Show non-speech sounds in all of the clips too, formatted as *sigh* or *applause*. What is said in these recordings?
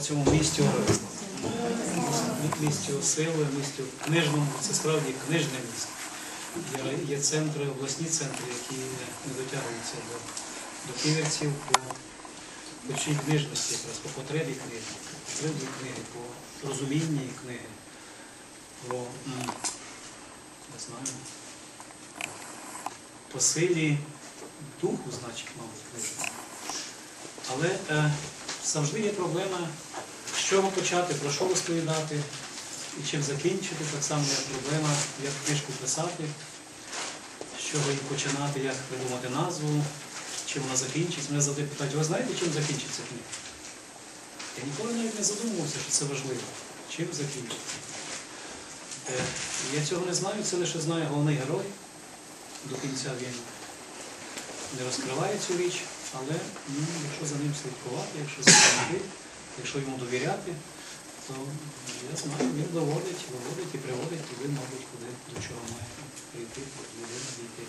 цьому місті, місті сили, місті книжному, це справді книжне місто. Є, є центри, обласні центри, які не дотягуються до, до київців по, по чій книжності, якраз по потребі книги, по потребі книги, по розумінні книги, по, не знаю, по силі духу, значить, мабуть, книжного. Але е, завжди є проблема, з чого почати, про що розповідати і чим закінчити. Так само є проблема, як книжку писати, з чого її починати, як придумати назву, чим вона закінчиться. Мене завжди питають, ви знаєте, чим закінчиться книга? Я ніколи навіть не задумувався, що це важливо. Чим закінчиться. Е, я цього не знаю, це лише знає головний герой до кінця він не розкриває цю річ, але ну, якщо за ним слідкувати, якщо йти, якщо йому довіряти, то я знаю, він доводить, виводить і приводить туди, мабуть, куди до чого має прийти, людина дійти.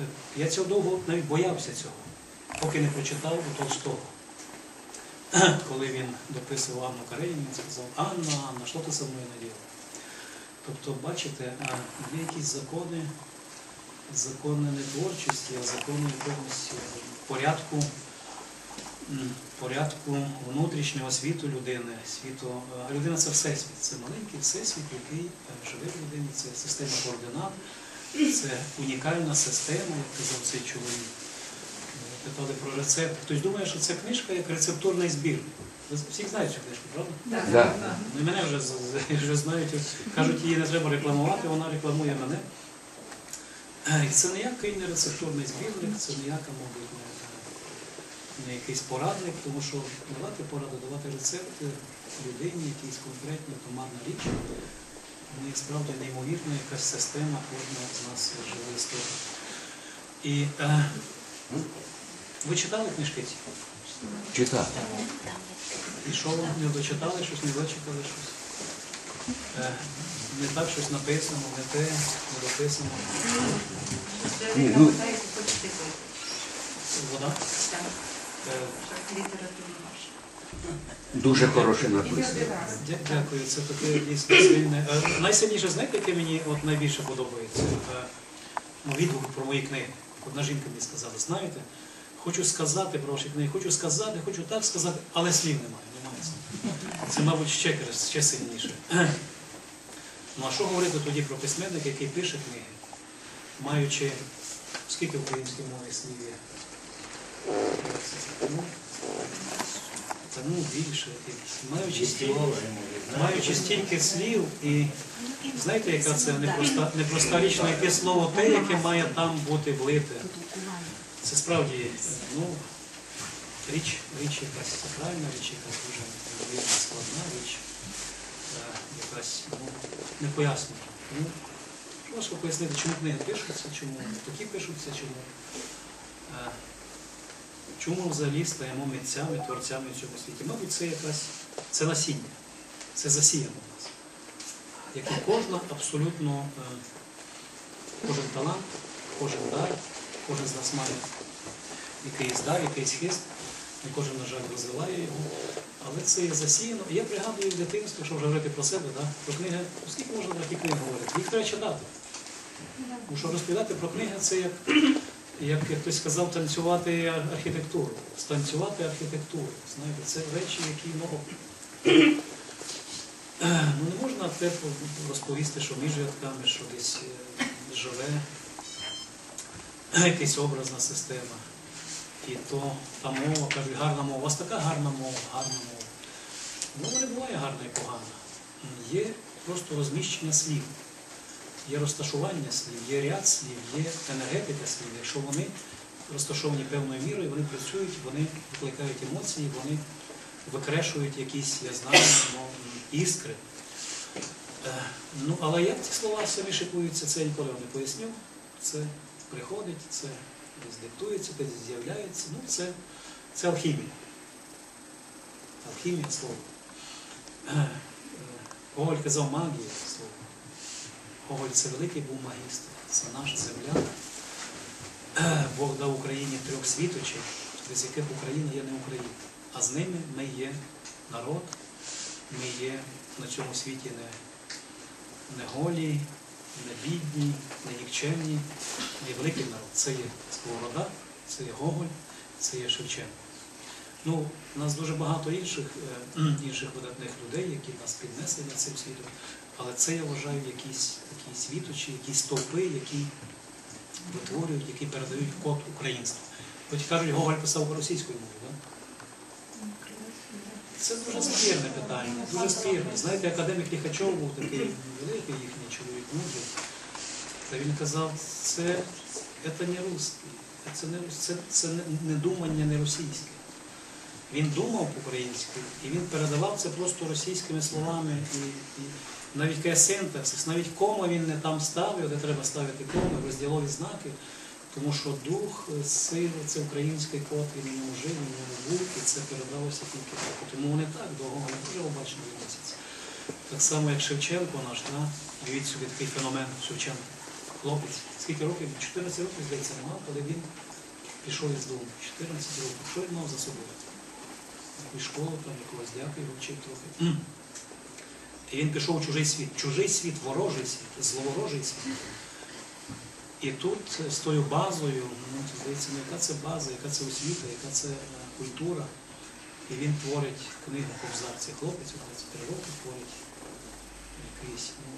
Е, Я цього довго навіть боявся цього, поки не прочитав у Толстого. *clears throat* Коли він дописував Анну Кареніну, він сказав, Анна, Анна, що ти со мною наділа? Тобто, бачите, є якісь закони, закони не творчості, а закони якогось порядку, порядку внутрішнього світу людини. Світу, а людина це всесвіт, це маленький всесвіт, який е, живе в людині, це система координат, це унікальна система, як казав цей чоловік. Питали про рецепт. Хтось думає, що це книжка як рецептурний збір. Ви всі знають цю книжку, правда? Да. Ну, і мене вже, вже знають, кажуть, її не треба рекламувати, вона рекламує мене. І це ніякий не рецептурний збірник, це ніяка, мабуть, не, не якийсь порадник, тому що давати пораду, давати рецепти людині, якійсь конкретній томарна річ, вони справді неймовірна якась система, кожна з нас живе істота. І е, ви читали книжки ці? Читав. І що ви не дочитали, щось не вичитали, щось? Е, не так щось написано, не те, не дописано. Ні, ну- Вода. Е, Дуже хороше написано. Дякую, це таке дійсно сильне. Е, Найсильніше, знаєте, яке мені от найбільше подобається? Е, ну, Відгук про мої книги. Одна жінка мені сказала, знаєте, хочу сказати про ваші книги, хочу сказати, хочу так сказати, але слів немає, немає слів. Це, мабуть, ще, ще сильніше. Ну а що говорити тоді про письменника, який пише книги, маючи скільки українській мові слів є? Ну, Та ну більше, І маючи стільки, маючи стільки слів, і знаєте, яка це непроста, непроста річ знайти слово те, яке має там бути влите. Це справді ну, річ, річ якась сакральна, річ якась дуже складна річ, якась ну, непояснена. Ну, важко пояснити, чому книги пишуться, чому такі пишуться, чому. е, Чому взагалі стаємо митцями, творцями в цьому світі? Мабуть, це якась це насіння, це засіяно нас. Як і кожна абсолютно е, кожен талант, кожен дар, кожен з нас має якийсь дар, якийсь хист, не кожен, на жаль, розвиває його. Але це є засіяно. Я пригадую в дитинстві, якщо вже говорити про себе, да, про книги, скільки можна про ті книги говорити? Їх треба читати. Тому що розповідати про книги це *clears throat* як, як хтось сказав, танцювати архітектуру. Станцювати архітектуру. Знаєте, це речі, які ну, *clears throat* ну, не можна те розповісти, що між рядками, що десь е, живе *clears throat* якась образна система. І то та мова, кажуть, гарна мова. У вас така гарна мова, гарна мова. Мова не буває гарна і погана. Є просто розміщення слів, є розташування слів, є ряд слів, є енергетика слів. Якщо вони розташовані певною мірою, вони працюють, вони викликають емоції, вони викрешують якісь, я знаю, ну, іскри. Е, Ну, але як ці слова самі шикуються, це ніколи не поясню. Це приходить, це десь диктується, десь з'являється. Ну, це, це алхімія. Алхімія слова. Е, е, Гоголь казав магія слова. Гоголь це великий був магістр, це наш земляк. Е, Бог дав Україні трьох світочів, без яких Україна є не Україна. А з ними ми є народ. Ми є на цьому світі не, не голі, не бідні, не нікчемні. Є великий народ. Це є Сковорода, це є Гоголь, це є Шевченко. Ну, у нас дуже багато інших, е, *clears throat* інших видатних людей, які нас піднесли над цим світом. Але це я вважаю якісь такі світочі, якісь стовпи, які витворюють, які передають код українства. Хоч кажуть, Гоголь писав російською мовою, так? Це дуже спірне питання, дуже спірне. Знаєте, академік Ліхачов був такий великий їхній чоловік, мудрий. Та він казав, це, це не русський, це не, це, це не думання не російське. Він думав по-українськи, і він передавав це просто російськими словами. І, і навіть синтаксис, навіть кома він не там ставив, де треба ставити коми, розділові знаки, тому що дух, е, сила, це український код, він у ньому жив, він ньому був, і це передалося тільки так. Тому вони так до Гоголя дуже обачно відносяться. Так само, як Шевченко наш, да? дивіть собі такий феномен Шевченко. Хлопець, скільки років? 14 років, здається, не мав, коли він пішов із дому. 14 років. Що він мав за собою? Якусь школу, там, якогось дяка його вчив трохи. І він пішов у чужий світ. Чужий світ, ворожий світ, зловорожий світ. І тут з тою базою, ну, здається, ну, яка це база, яка це освіта, яка це е, культура. І він творить книгу Ковзар. Це хлопець 23 роки творить якийсь. Ну,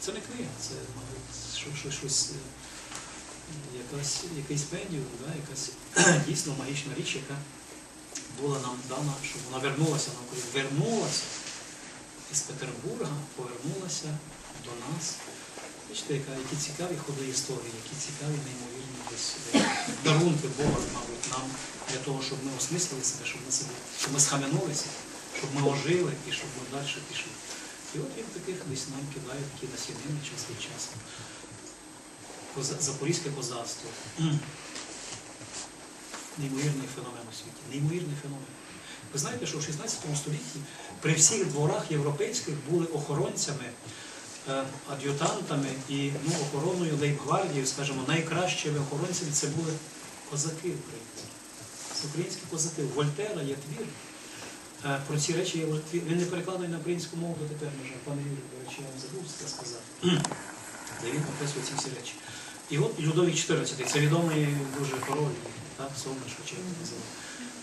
це не книга, це, мабуть, що- що- щось, е, якась, якийсь медіум, да, якась *clears throat* дійсно магічна річ, яка була нам дана, щоб вона вернулася на Україну. Вернулася із Петербурга, повернулася до нас. Бачите, які цікаві ходи історії, які цікаві, неймовірні десь е, дарунки Бога, мабуть, нам для того, щоб ми осмислили себе, щоб ми себе, щоб ми схаменулися, щоб ми ожили і щоб ми далі пішли. І от він таких десь нам кидає такі насінини час від часу. Коза- Запорізьке козацтво. Неймовірний феномен у світі. Неймовірний феномен. Ви знаєте, що в 16 столітті при всіх дворах європейських були охоронцями, ад'ютантами і ну, охороною лейбгвардією, скажімо, найкращими охоронцями це були козаки українці. Це українські козаки. Вольтера є твір. Е, Про ці речі є твір. Він не перекладений на українську мову дотепер, може, пане Юрію, до речі, я вам забув це сказати. Де він описує ці всі речі. І от Людовік XIV, це відомий дуже король, так, Шевченко називав.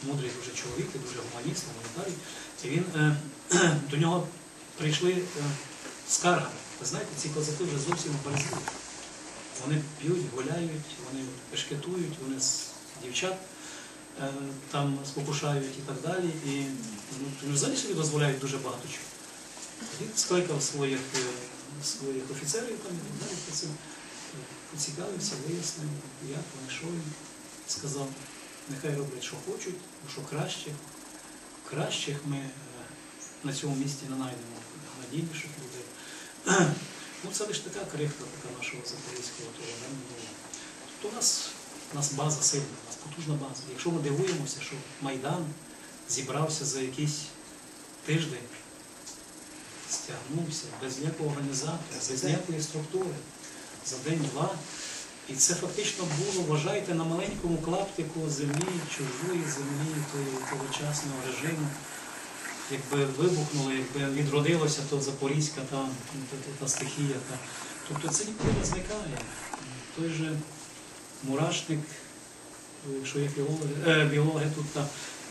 Мудрий дуже чоловік, дуже гуманіст, гуманітарій. І він, е, *clears throat* до нього прийшли е, скаргами. Ви знаєте, ці козаки вже зовсім образили. Вони п'ють, гуляють, вони пешкетують, вони з дівчат е, там спокушають і так далі. І ну, взагалі собі дозволяють дуже багато чого. Він скликав своїх, е, своїх офіцерів там і так е, поцікавився, вияснив, як вони, що він. Сказав, нехай роблять, що хочуть, що краще. Кращих ми е, на цьому місці не знайдемо надійніших. Ну, це лише така крихта така нашого запорізького того. да. Тобто у нас, у нас база сильна, у нас потужна база. Якщо ми дивуємося, що Майдан зібрався за якийсь тиждень, стягнувся без ніякого організатора, без ніякої структури, за день-два. І це фактично було, вважайте, на маленькому клаптику землі, чужої землі того тогочасного режиму. Якби вибухнуло, якби відродилося то Запорізька та, та, та, стихія. Та. Тобто це ніколи не зникає. Той же мурашник, якщо є біологи, е, біологи тут, та,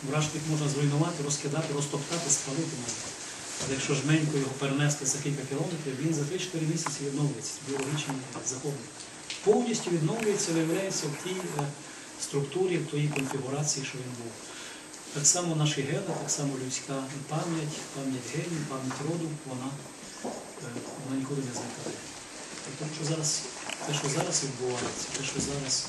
мурашник можна зруйнувати, розкидати, розтоптати, спалити можна. Але якщо жменько його перенести за кілька кілометрів, він за 3-4 місяці відновлюється, біологічні закони. Повністю відновлюється, виявляється в тій е, структурі, в тій конфігурації, що він був. Так само наші гени, так само людська пам'ять, пам'ять генів, пам'ять роду, вона, е, вона ніколи не зникає. Тому що зараз, те, що зараз відбувається, те, що зараз,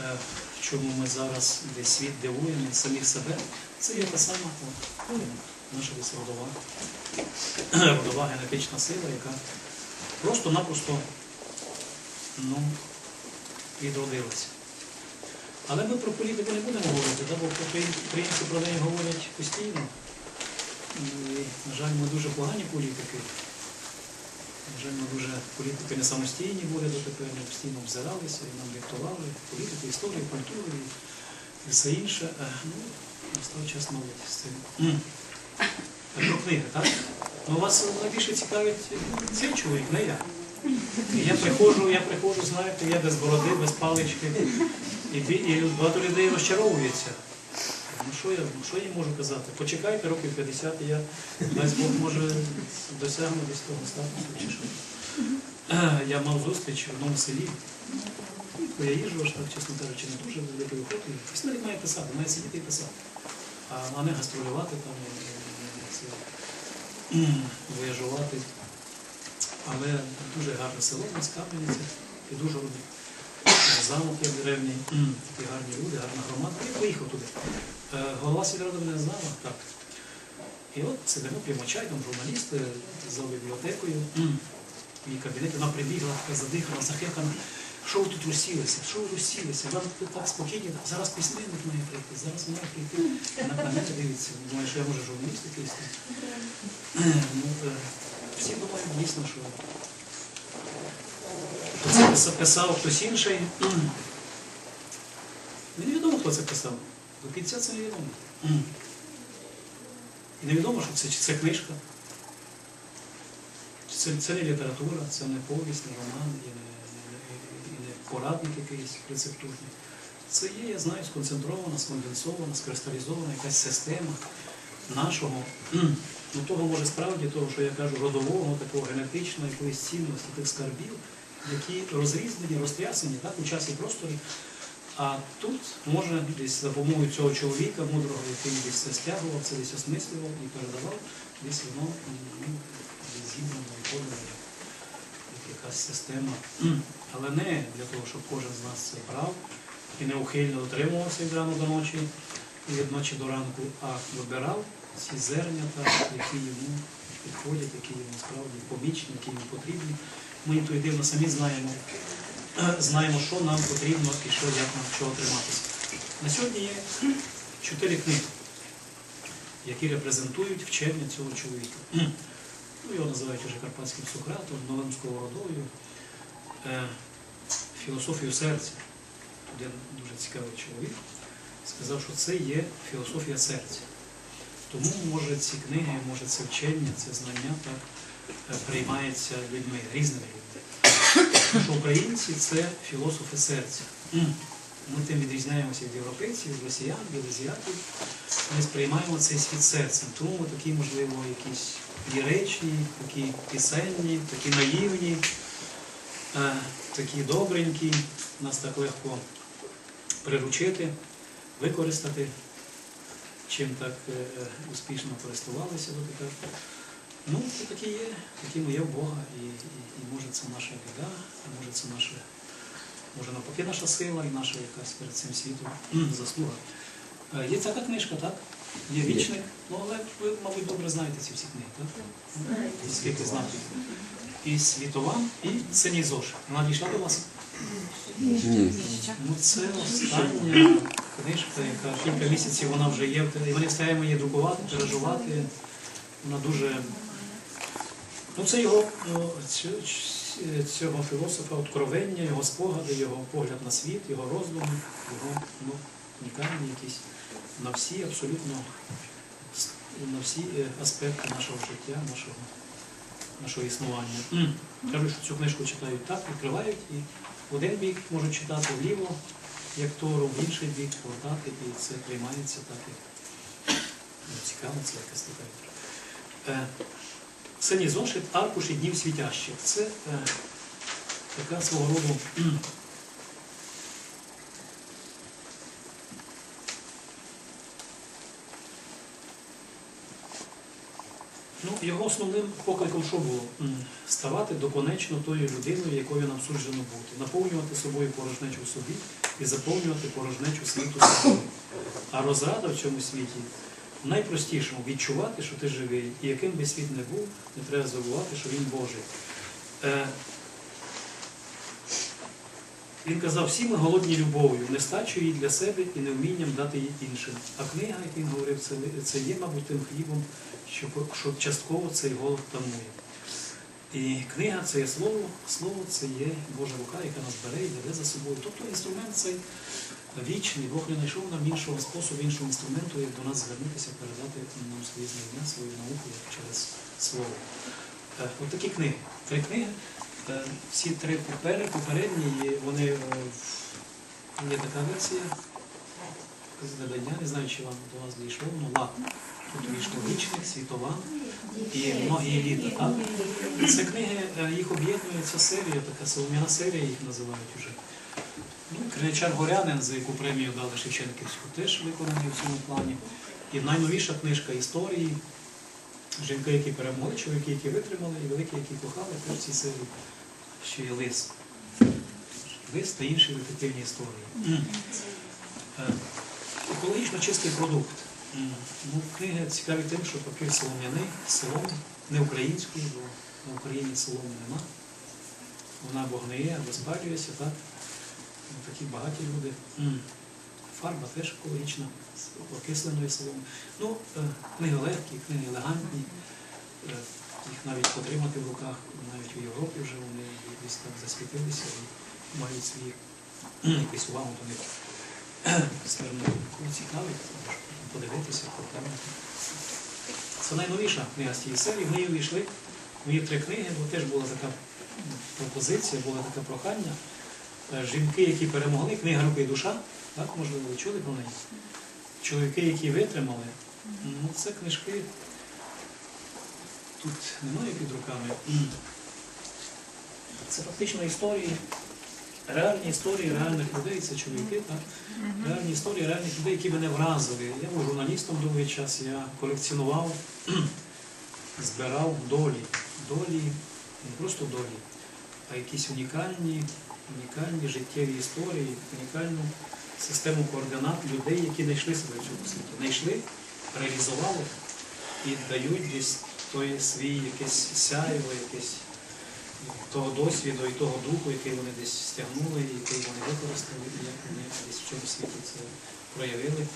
е, в чому ми зараз весь світ дивуємо, самих себе, це є та сама от, ну, наша родова, *clears throat* родова генетична сила, яка просто-напросто ну, відродилася. Але ми про політику не будемо говорити, бо українці про неї говорять постійно. І, на жаль, ми дуже погані політики. На жаль, ми дуже політики не самостійні були дотепер, ми постійно взиралися і нам диктували політику, історію, культуру і, все інше. Е, Ну, настав час мовити з цим. Про книги, так? Ну, вас найбільше цікавить цей чоловік, не я. Я приходжу, я приходжу, знаєте, я без бороди, без палички. І, і багато людей розчаровується. Ну що я, що я можу казати? Почекайте років 50, і я дасть Бог може досягну десь того статусу чи що. Е, Я мав зустріч в одному селі. Я їжджу, аж так, чесно кажучи, не дуже великою охотою. Письменник має писати, має сидіти і писати. А, не гастролювати там, це, м, вояжувати. Але дуже гарне село, у нас Кам'яниця, і дуже замок є древній, м, такі гарні люди, гарна громада. Я поїхав туди. Е, Голова сільради мене знала, так. І от сидимо, п'ємо чай, там журналісти за бібліотекою. М, Мій кабінет, вона прибігла, така задихана, захекана. Що ви тут розсілися? Що ви розсілися? Вам тут так спокійно, зараз письменник має прийти, зараз має прийти. На мене дивиться, думає, що я може журналіст якийсь. Ну, е, всі думають дійсно, що це писав- хтось інший. *clears throat* Невідомо, хто це писав. До кінця це невідомо. *clears throat* І невідомо, що це, чи це книжка. Це, це не література, це не повість, не роман, і не, і не порадник якийсь рецептурний. Це є, я знаю, сконцентрована, сконденсована, скристалізована якась система нашого, *clears throat* ну того може справді, того, що я кажу, родового, такого генетичного, якоїсь цінності, тих скарбів, які розрізнені, розтрясені так, у часі просторі. А тут може десь за допомогою цього чоловіка, мудрого, який десь це стягував, це десь осмислював і передавав, десь воно зібрано і подано як, як якась система. Але не для того, щоб кожен з нас це брав і неухильно дотримувався від рано до ночі і від ночі до ранку, а вибирав ці зернята, які йому підходять, які йому справді помічні, які йому потрібні. Ми інтуїтивно самі знаємо, е, знаємо, що нам потрібно і що, як нам чого триматися. На сьогодні є чотири книги, які репрезентують вчення цього чоловіка. Ну, його називають вже Карпатським Сократом, новим сковородою, е, філософію серця. Один дуже цікавий чоловік сказав, що це є філософія серця. Тому, може, ці книги, може, це вчення, це знання так приймається людьми, різними людьми. Тому що українці це філософи серця. Ми тим відрізняємося від європейців, від росіян, від азіатів. Ми сприймаємо цей світ серцем. Тому ми такі, можливо, якісь ліричні, такі пісенні, такі наївні, е, такі добренькі. Нас так легко приручити, використати, чим так е, е, успішно користувалися дотепер. Ну, це такі є, такими є в Бога, і, і, і може це наша біда, а може це наша, може навпаки наша сила і наша якась перед цим світом *clears throat* заслуга. Е, Є така книжка, так? Є вічник. Ну, але ви, мабуть, добре знаєте ці всі книги, так? Скільки знати. І світова, і синій зошит. Вона дійшла до вас? Ні. Ну, це остання книжка, яка кілька місяців вона вже є. І ми не встигаємо її друкувати, тиражувати. Вона дуже. Ну, це його ну, цього філософа откровення, його спогади, його погляд на світ, його роздуми, його ну, унікальні якісь на всі абсолютно на всі е, аспекти нашого життя, нашого, нашого існування. Кажуть, що цю книжку читають так, відкривають і в один бік можуть читати вліво, як Тору, в інший бік повертати, і це приймається так, як ну, цікаво, це якась така. Синій зошит аркуші днів світящих. Це е, така свого роду Ну, його основним покликом що було? Ставати доконечно тою людиною, якою нам суджено бути, наповнювати собою порожнечу собі і заповнювати порожнечу світу собою. А розрада в цьому світі найпростішому відчувати, що ти живий, і яким би світ не був, не треба забувати, що він Божий. Е, він казав, всі ми голодні любов'ю, нестачу її для себе і невмінням дати її іншим. А книга, як він говорив, це, це є, мабуть, тим хлібом, що, що частково цей голод тамує. І книга це є слово, слово це є Божа рука, яка нас бере і веде за собою. Тобто інструмент цей вічний, Бог не знайшов нам іншого способу, іншого інструменту, як до нас звернутися, передати нам свої знання, свою науку через слово. Е, От такі книги. Три книги. Е, Всі три попери, попередні, вони е, є така версія з видання, не знаю, чи вам до вас дійшло, ну ладно. Вийшло світова і многі літа. Так? Це книги, е, їх об'єднує ця серія, така солом'яна серія їх називають уже. Ну, Криничар Горянин, за яку премію дали Шевченківську, теж виконаний в цьому плані. І найновіша книжка історії. Жінки, які перемогли, чоловіки, які витримали, і великі, які кохали, теж в цій серії ще є лис. Лис та інші детективні історії. Е, Екологічно чистий продукт. Ну, книги цікаві тим, що папір солом'яний, соломи, не український, бо на Україні соломи нема. Вона або спалюється, так? Ну, Такі багаті люди. Фарба теж екологічна, з окисленої соломи. Ну, е, книги легкі, книги елегантні. Е, Їх навіть потримати в руках, навіть у Європі вже вони десь там засвітилися і мають свій якусь увагу до них. Скажімо, цікавить, подивитися. Це найновіша книга з цієї серії. Ми її увійшли. Мої три книги, бо теж була така пропозиція, було таке прохання. Е, Жінки, які перемогли, книга руки і душа, так, можливо, ви чули про неї. Чоловіки, які витримали, ну, це книжки. Тут немає під руками. Це фактично історії, реальні історії реальних людей, це чоловіки, так? Реальні історії реальних людей, які мене вразили. Я був журналістом довгий час, я колекціонував, *clears throat* збирав долі. Долі, не просто долі, а якісь унікальні, унікальні життєві історії, унікальну систему координат людей, які знайшли себе в цьому світі. Знайшли, реалізували і дають десь той свій якесь сяйво, якесь того досвіду і того духу, який вони десь стягнули, який вони використали, і як вони десь в цьому світі це проявили.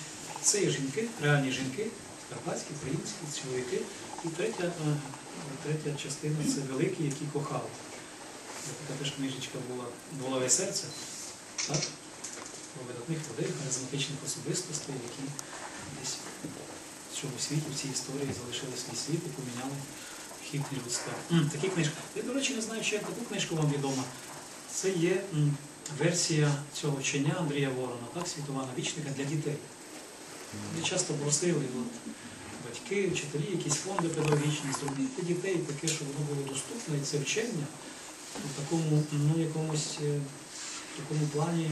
Це є жінки, реальні жінки, карпатські, українські, чоловіки. І третя, е, третя частина це великі, які кохали. Така теж книжечка була Волове серце, так? Про видатних людей, харизматичних особистостей, які десь в цьому світі, в цій історії залишили свій світ і поміняли хід. Такі книжки. Я, до речі, не знаю, чи я таку книжку вам відома. Це є версія цього вчення Андрія Ворона, так, світова навічника для дітей. Вони часто просили от, батьки, вчителі, якісь фонди педагогічні, зробити дітей таке, щоб воно було доступне, і це вчення у такому, ну, якомусь е, в такому плані,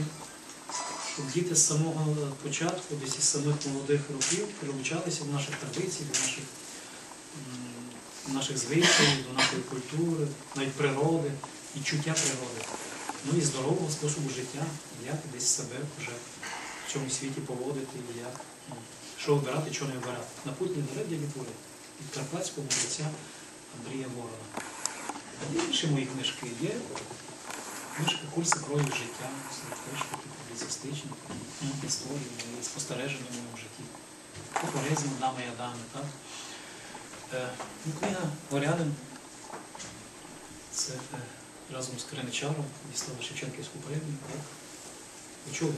щоб діти з самого початку, десь із самих молодих років, прилучалися до наших традицій, до наших, м, наших звичаїв, до нашої культури, навіть природи і чуття природи. Ну і здорового способу життя, як десь себе вже в цьому світі поводити, і як, ну, що обирати, що не обирати. Напутні дари для літури від карпатського мудреця Андрія Ворона. А інші мої книжки є. Книжка Курси крові життя, такі публіцистичні історії, спостереження в моєму житті. Афоризм Дами і Адами, так? Е, ну, книга Горянин. Це е, разом з Криничаром дістала Шевченківську премію. Ви чули?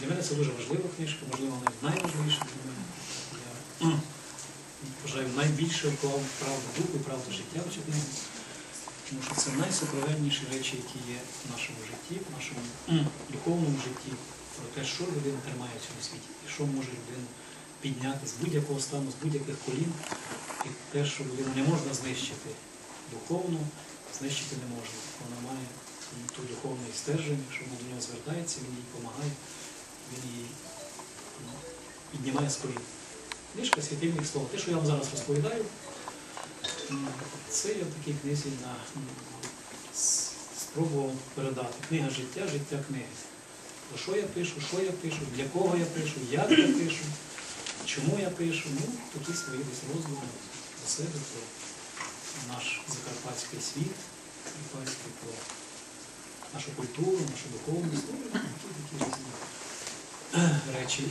Для мене це дуже важлива книжка, можливо, навіть найважливіша для мене. Я вважаю, найбільше вклав правду духу і правду життя в цю книгу. Тому що це найсокровенніші речі, які є в нашому житті, в нашому духовному житті, про те, що людина тримає в цьому світі, і що може людину підняти з будь-якого стану, з будь-яких колін, і те, що людину не можна знищити духовно, знищити не можна. Вона має ту духовне стерження, що вона до нього звертається, він їй допомагає, він її ну, піднімає з колін. Книжка світильних слова. Те, що я вам зараз розповідаю, це я в такій книзі на, спробував передати. Книга життя, життя книги. Про що я пишу, що я пишу, для кого я пишу, як я пишу, чому я пишу. Ну, такі свої десь роздуми про себе, про наш закарпатський світ, закарпатський, про нашу культуру, нашу духовність, ну, такі, різні е, речі.